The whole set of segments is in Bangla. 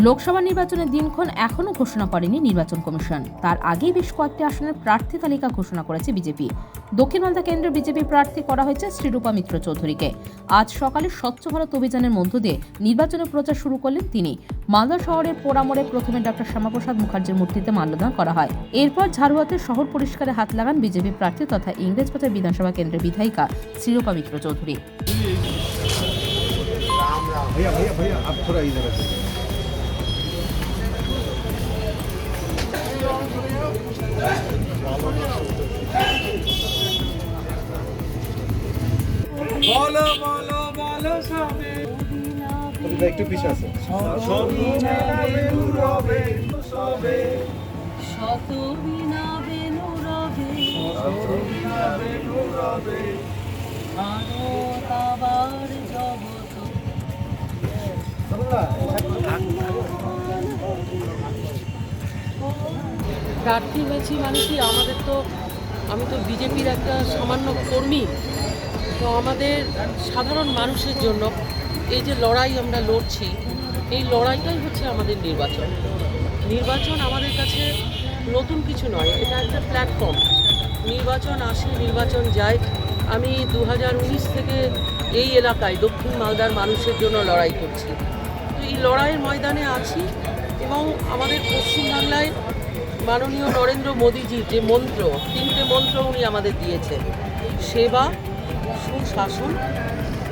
লোকসভা নির্বাচনের দিনক্ষণ এখনও ঘোষণা করেনি নির্বাচন কমিশন। তার আগেই বেশ কয়েকটি আসনের প্রার্থী তালিকা ঘোষণা করেছে বিজেপি। দক্ষিণ মালদা কেন্দ্রের বিজেপি প্রার্থী করা হয়েছে শ্রীরূপা মিত্র চৌধুরীকে। আজ সকালে স্বচ্ছ ভারত অভিযানের মধ্য দিয়ে নির্বাচনের প্রচার শুরু করলেন তিনি। মালদা শহরের পোড়ামোড়ে প্রথমে ডক্টর শ্যামাপ্রসাদ মুখার্জির মূর্তিতে মাল্যদান করা হয়। এরপর ঝাড়ুয়াতে শহর পরিষ্কারে হাত লাগান বিজেপি প্রার্থী তথা ইংরেজবাজার বিধানসভা কেন্দ্রের বিধায়িকা শ্রীরূপা মিত্র চৌধুরী। বলো বলো বলো সবে। একটু পিছে আছে শত বিনা বেনু রবে ভারত আবার জগত। প্রার্থী হয়েছি মানে কি? আমাদের তো, আমি তো বিজেপির একটা সামান্য কর্মী। তো আমাদের সাধারণ মানুষের জন্য এই যে লড়াই আমরা লড়ছি, এই লড়াইটাই হচ্ছে আমাদের নির্বাচন। নির্বাচন আমাদের কাছে নতুন কিছু নয়, এটা একটা প্ল্যাটফর্ম নির্বাচন আসে, নির্বাচন যায়। আমি দু হাজার উনিশ থেকে এই এলাকায় দক্ষিণ মালদার মানুষের জন্য লড়াই করছি। তো এই লড়াইয়ের ময়দানে আছি এবং আমাদের পশ্চিমবাংলায় মাননীয় নরেন্দ্র মোদীজির যে মন্ত্র, তিনটে মন্ত্র উনি আমাদের দিয়েছেন, সেবা, সুশাসন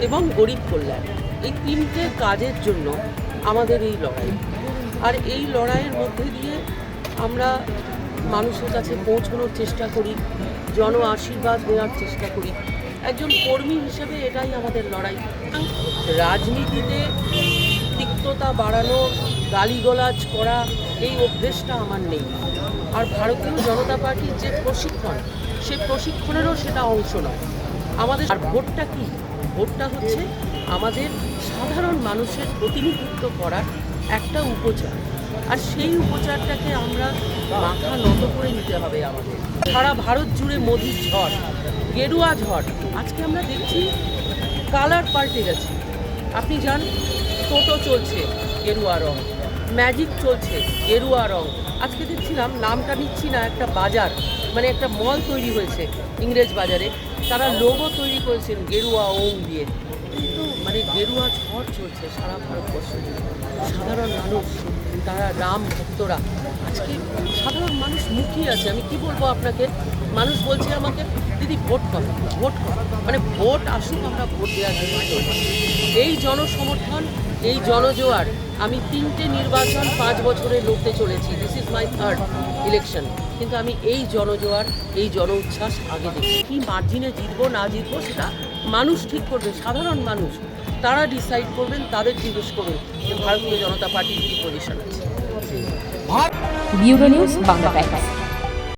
এবং গরিব কল্যাণ। এই তিনটে কাজের জন্য আমাদের এই লড়াই। আর এই লড়াইয়ের মধ্যে দিয়ে আমরা মানুষের কাছে পৌঁছানোর চেষ্টা করি, জন আশীর্বাদ নেওয়ার চেষ্টা করি। একজন কর্মী হিসেবে এটাই আমাদের লড়াই। রাজনীতিতে তিক্ততা বাড়ানো, গালিগলাজ করা এই অভ্যেসটা আমার নেই। আর ভারতীয় জনতা পার্টির যে প্রশিক্ষণ, সে প্রশিক্ষণেরও সেটা অংশ নয়। আমাদের আর ভোটটা কি? ভোটটা হচ্ছে আমাদের সাধারণ মানুষের প্রতিনিধিত্ব করার একটা উপচার। আর সেই উপচারটাকে আমরা মাথা নত করে নিতে হবে আমাদের। সারা ভারত জুড়ে মোদির ঝড়, গেরুয়া ঝড়, আজকে আমরা দেখছি কালার পাল্টে গেছে। আপনি যান টোটো চলছে গেরুয়া রং ম্যাজিক চলছে, গেরুয়া রং। আজকে দেখছিলাম নামটা নিচ্ছি না, একটা বাজার মানে একটা মল তৈরি হয়েছে ইংরেজ বাজারে। তারা লোগো তৈরি করেছেন গেরুয়া ওং দিয়ে। কিন্তু মানে গেরুয়া ঝড় চলছে সারা ভারতবর্ষ। সাধারণ মানুষ, তারা রাম ভক্তরা। আজকে সাধারণ মানুষ মুখিয়ে আছে। আমি কি বলব আপনাকে? মানুষ বলছে আমাকে, দিদি, ভোট কর ভোট কর। মানে ভোট আসুক, আমরা ভোট দেওয়ার জন্য এই জনসমর্থন এই জনজোয়ার, আমি তিনটে নির্বাচন পাঁচ বছরে লড়তে চলেছি। This is my third election কিন্তু আমি এই জনজোয়ার, এই জন উচ্ছ্বাস আগে দেখি। কি মার্জিনে জিতবো, না জিতবো, সেটা মানুষ ঠিক করবে, সাধারণ মানুষ। তারা ডিসাইড করবেন, তাদের জিজ্ঞেস করবেন যে ভারতীয় জনতা পার্টির কী পজিশন আছে। নিউজ বাংলা